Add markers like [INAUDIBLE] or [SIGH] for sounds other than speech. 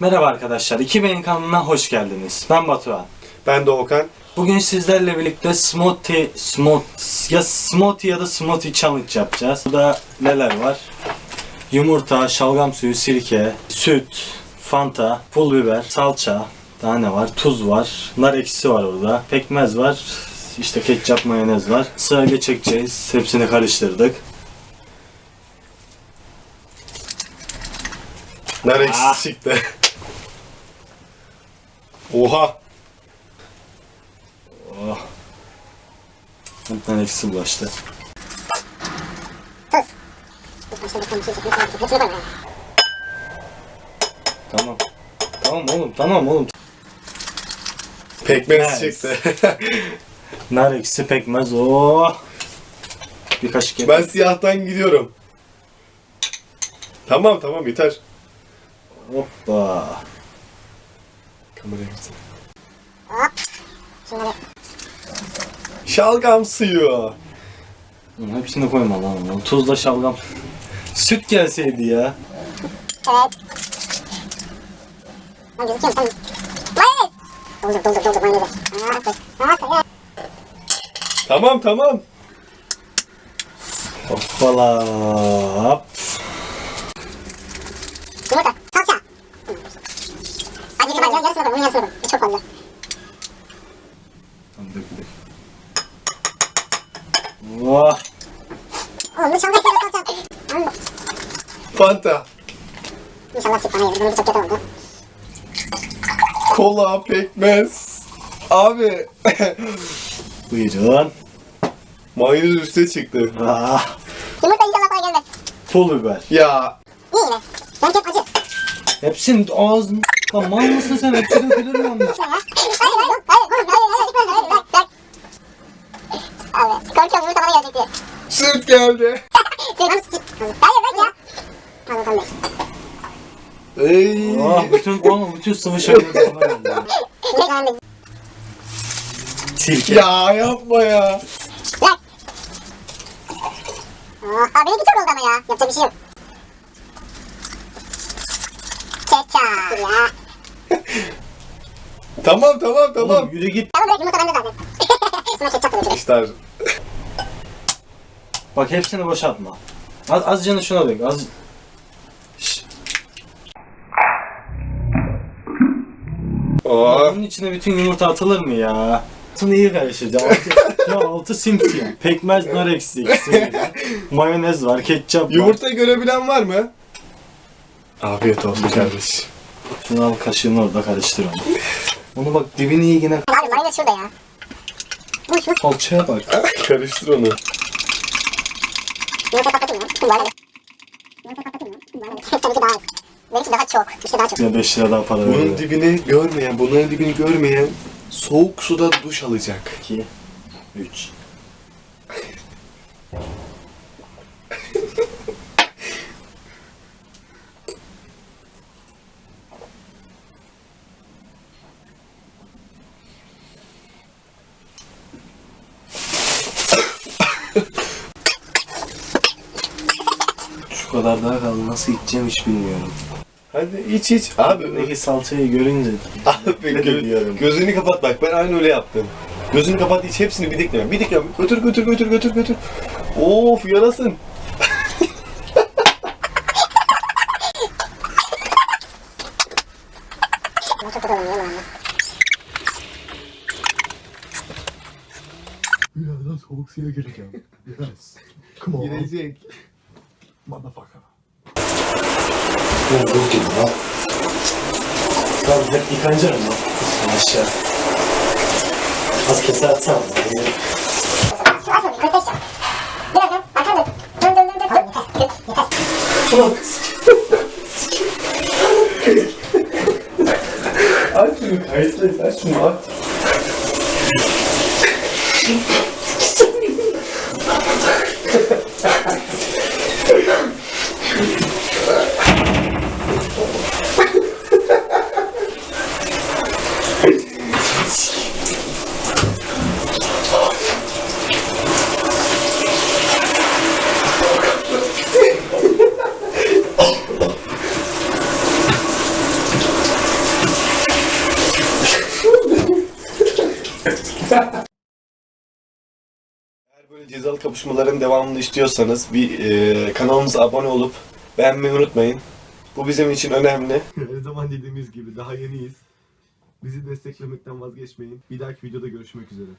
Merhaba arkadaşlar, 2 Beyin kanalına hoş geldiniz. Ben Batuhan. Ben Doğukan. Bugün sizlerle birlikte smoothie, smooth, ya smoothie ya da smoothie challenge yapacağız. Burada neler var? Yumurta, şalgam suyu, sirke, süt, fanta, pul biber, salça, daha ne var? Tuz var, nar ekşisi var orada, pekmez var, işte ketçap, mayonez var. Sırayla çekeceğiz. Hepsini karıştırdık. Nar Ah. ekşisi çıktı. [LAUGHS] Oha. Oh. Nar ekşisi bulaştı. Tamam. Tamam oğlum, tamam oğlum. Pekmez Nice. çıktı. [LAUGHS] Nar ekşisi pekmez. Oh. Bir kaşık yeter. ben siyahtan gidiyorum. Tamam tamam yeter. Hoppa. Kameraya gitsin. Şalgam suyu. Hı, Hepsini koyma lan. onu. Tuzla şalgam. Süt gelseydi ya. Evet. Lan gözüküyor sen. Mayonez. Doldur doldur doldur mayonezi. Aa, koy. Aa, koy. ya. Tamam tamam. Hoppala. Hop. Yumurta. Salça. Acı biber ya, yarısını koy. Bunun yarısını koy. Bu çok fazla. Tamam, dök, dök. Oh. Oğlum bu suyu salça. Lan, Fanta. İnşallah süt bana yedir. Bunun çok kötü oldu. Kola, pekmez. Abi. [LAUGHS] Buyurun. Mayonez üstüne çıktı. Ah. Yumurta inşallah bana gelmez. Pul biber. Ya. İyi yine. Ben çok acı. Hepsini ağzın... Lan mal mısın sen? Hepsi dökülür mü onun için? Ya. Hayır hayır. Hayır. Hayır. Hayır. Hayır. Hayır. Hayır. Abi. Korkuyorum yumurta bana gelecek diye. Süt geldi. Suyunu süt. Hayır bak ya. Al bakalım. Ey. Ah bütün, oğlum bütün sıvı. Tekrar Sirke. Ya yapma ya. Bırak. Aa, benimki çok oldu ama ya. Yapacak bir şey yok. Ketçap. Ya. Tamam tamam tamam. Oğlum yürü git. Tamam bırak yumurta bende zaten. Sonra ketçap dökülür. İşte Bak hepsini boşaltma. Az, azıcını şuna dök. Az... Şşş. Aa. Bunun içine bütün yumurta atılır mı ya? Altını iyi karıştıracağım. Altı, [LAUGHS] ya altı simsiyah. Pekmez nar eksik. [LAUGHS] Mayonez var, ketçap var. Yumurtayı görebilen var mı? Afiyet olsun kardeş. Şunu al kaşığını orada karıştır onu. Onu bak dibini iyi yine Abi mayonez şurada ya. Bu şu. kalçaya bak. [LAUGHS] Karıştır onu. Yumurta patlatayım ya. Böyle. Yumurta patlatayım. Böyle. Daha. Benimki daha çok. İşte daha çok. Yine 5 lira daha para Bunun veriyor. dibini görmeyen, bunların dibini görmeyen soğuk suda duş alacak. 2 3 Şu kadar daha kaldı. Nasıl içeceğim hiç bilmiyorum. Hadi iç iç. Abi, Peki salçayı görünce abi [LAUGHS] biliyorum. gözünü kapat bak ben aynı öyle yaptım. Gözünü kapat iç hepsini bir dikleme. Bir dikleme. Götür götür götür götür götür. Of yarasın. [LAUGHS] Birazdan soğuk suya gireceğim. Yes. Come on, Girecek. Motherfucker. Tamam hep yıkanacak mı? Aşağı. Az keser atsam. Şu az dön. Dön. Yeter. Aç şunu kayıtlı aç şunu aç. [LAUGHS] [LAUGHS] Eğer böyle cezalı kapışmaların devamını istiyorsanız bir e, kanalımıza abone olup beğenmeyi unutmayın. Bu bizim için önemli. [LAUGHS] Her zaman dediğimiz gibi daha yeniyiz. Bizi desteklemekten vazgeçmeyin. Bir dahaki videoda görüşmek üzere.